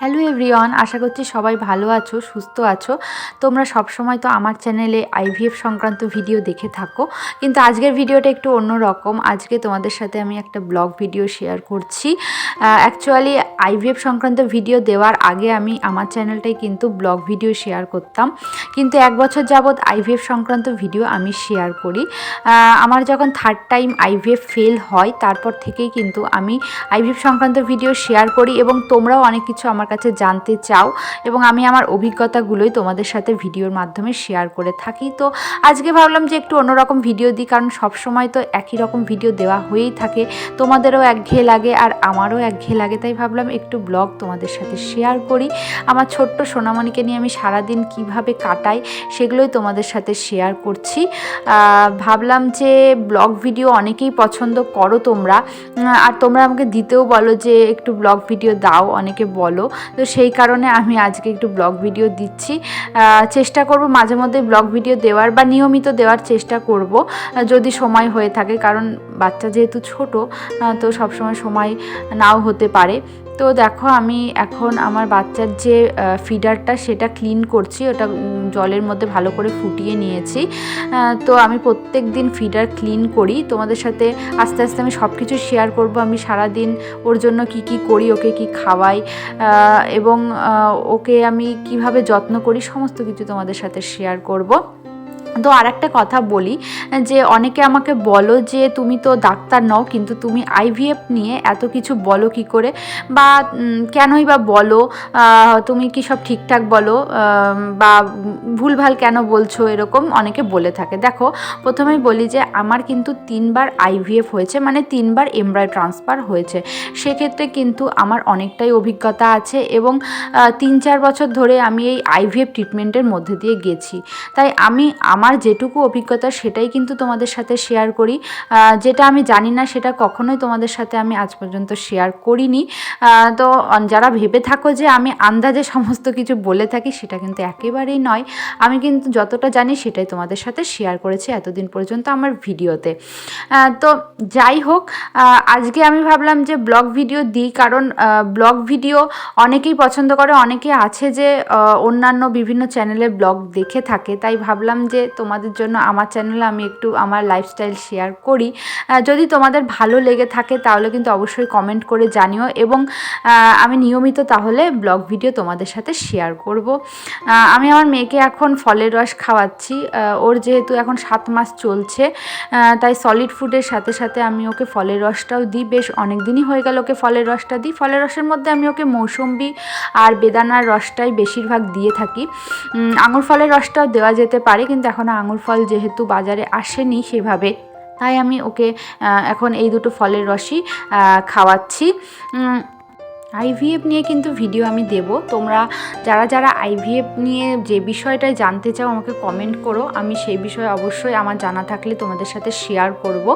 Hello everyone আশা করছি সবাই ভালো আছো, সুস্থ আছো। তোমরা সব সময় তো আমার চ্যানেলে আইভিএফ সংক্রান্ত ভিডিও দেখে থাকো। কিন্তু আজকের ভিডিওটা একটু অন্য রকম আজকে তোমাদের সাথে আমি একটা ব্লগ ভিডিও শেয়ার করছি। অ্যাকচুয়ালি আইভিএফ সংক্রান্ত ভিডিও দেওয়ার আগে আমি আমার চ্যানেলটাই কিন্তু ব্লগ ভিডিও শেয়ার করতাম। কিন্তু এক বছর যাবৎ আইভিএফ সংক্রান্ত ভিডিও আমি শেয়ার করি। আমার যখন থার্ড টাইম আইভিএফ ফেল হয়, তারপর থেকেই কিন্তু আমি আইভিএফ সংক্রান্ত ভিডিও শেয়ার করি এবং তোমরাও অনেক কিছু আমার কাছে জানতে চাও এবং আমি আমার অভিজ্ঞতাগুলোই তোমাদের সাথে ভিডিওর মাধ্যমে শেয়ার করে থাকি। তো আজকে ভাবলাম যে একটু অন্যরকম ভিডিও দিই, কারণ সবসময় তো একই রকম ভিডিও দেওয়া হয়েই থাকে। তোমাদেরও একঘেয়ে লাগে আর আমারও একঘেয়ে লাগে, তাই ভাবলাম একটু ব্লগ তোমাদের সাথে শেয়ার করি। আমার ছোট্ট সোনামণিকে নিয়ে আমি সারাদিন কীভাবে কাটাই সেগুলোই তোমাদের সাথে শেয়ার করছি। ভাবলাম যে ব্লগ ভিডিও অনেকেই পছন্দ করো তোমরা। আর তোমরা আমাকে দিতেও বলো যে একটু ব্লগ ভিডিও দাও, অনেকে বলো। তো সেই কারণে আমি আজকে একটু ব্লগ ভিডিও দিচ্ছি। চেষ্টা করব মাঝে মধ্যে ব্লগ ভিডিও দেওয়ার বা নিয়মিত দেওয়ার চেষ্টা করব, যদি সময় হয়ে থাকে। কারণ বাচ্চা যেহেতু ছোট তো সবসময় সময় নাও হতে পারে। তো দেখো আমি এখন আমার বাচ্চার যে ফিডারটা সেটা ক্লিন করছি, ওটা জলের মধ্যে ভালো করে ফুটিয়ে নিয়েছি। তো আমি প্রত্যেক দিন ফিডার ক্লিন করি। তোমাদের সাথে আস্তে আস্তে আমি সব কিছু শেয়ার করব। আমি সারা দিন ওর জন্য কি কি করি, ওকে কি খাওয়াই এবং ওকে আমি কীভাবে যত্ন করি, সমস্ত কিছু তোমাদের সাথে শেয়ার করব। তো আর একটা কথা বলি, যে অনেকে আমাকে বলো যে তুমি তো ডাক্তার নও, কিন্তু তুমি আইভিএফ নিয়ে এত কিছু বলো কি করে? বা কেনই বা বলো? তুমি কি সব ঠিকঠাক বলো? বা ভুলভাল কেন বলছো? এরকম অনেকে বলে থাকে। দেখো, প্রথমেই বলি যে আমার কিন্তু তিনবার আইভিএফ হয়েছে মানে তিনবার এমব্রয় ট্রান্সফার হয়েছে। সেক্ষেত্রে কিন্তু আমার অনেকটাই অভিজ্ঞতা আছে এবং তিন চার বছর ধরে আমি এই আইভিএফ ট্রিটমেন্টের মধ্যে দিয়ে গেছি। তাই আমি, আমার যেটুকু অভিজ্ঞতা সেটাই কিন্তু তোমাদের সাথে শেয়ার করি। যেটা আমি জানি না সেটা কখনোই তোমাদের সাথে আমি আজ পর্যন্ত শেয়ার করিনি। তো যারা ভেবে থাকো যে আমি আন্দাজে সমস্ত কিছু বলে থাকি সেটা কিন্তু একেবারেই নয়। আমি কিন্তু যতটা জানি সেটাই তোমাদের সাথে শেয়ার করেছি এতদিন পর্যন্ত আমার ভিডিওতে। তো যাই হোক আজকে আমি ভাবলাম যে ব্লগ ভিডিও দিই কারণ ব্লগ ভিডিও অনেকেই পছন্দ করে, অনেকে আছে যে অন্যান্য বিভিন্ন চ্যানেলে ব্লগ দেখে থাকে। তাই ভাবলাম যে তোমাদের জন্য আমার চ্যানেলে আমি একটু আমার লাইফস্টাইল শেয়ার করি। যদি তোমাদের ভালো লেগে থাকে তাহলে কিন্তু অবশ্যই কমেন্ট করে জানিও এবং আমি নিয়মিত তাহলে ব্লগ ভিডিও তোমাদের সাথে শেয়ার করব। আমি আমার মেয়েকে এখন ফলের রস খাওয়াচ্ছি। ওর যেহেতু এখন সাত মাস চলছে তাই সলিড ফুডের সাথে সাথে আমি ওকে ফলের রসটাও দিই। বেশ অনেক দিনই হয়ে গেল ওকে ফলের রসটা দিই। ফলের রসের মধ্যে আমি ওকে মৌসম্বি আর বেদানার রসটাই বেশিরভাগ দিয়ে থাকি। আঙুর ফলের রসটাও দেওয়া যেতে পারে, কিন্তু এখনও আঙুর ফল যেহেতু বাজারে আসেনি সেভাবে। তাই আমি ওকে এখন এই দুটো ফলের রসই খাওয়াচ্ছি। আইভিএফ নিয়ে কিন্তু ভিডিও আমি দেব। তোমরা যারা যারা আইভিএফ নিয়ে যে বিষয়টাই জানতে চাও আমাকে কমেন্ট করো। আমি সেই বিষয়ে অবশ্যই আমার জানা থাকলে তোমাদের সাথে শেয়ার করব।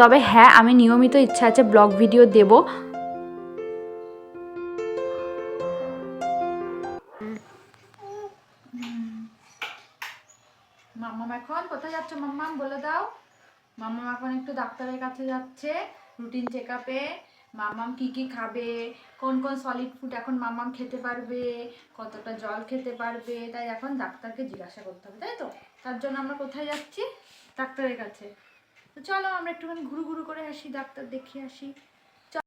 তবে হ্যাঁ আমি নিয়মিত ইচ্ছা আছে ব্লগ ভিডিও দেব। মাম্মাম এখন কোথায় যাচ্ছ? মাম্মাম বলে দাও। মাম্মাম এখন একটু ডাক্তারের কাছে যাচ্ছে রুটিন চেক আপে মাম্মাম কি কি খাবে? কোন কোন সলিড ফুড এখন মাম্মাম খেতে পারবে? কতটা জল খেতে পারবে? তাই এখন ডাক্তারকে জিজ্ঞাসা করতে হবে, তাই তো? তার জন্য আমরা কোথায় যাচ্ছি? ডাক্তারের কাছে। তো চলো আমরা একটুখানি ঘুরু ঘুরু করে আসি, ডাক্তার দেখিয়ে আসি।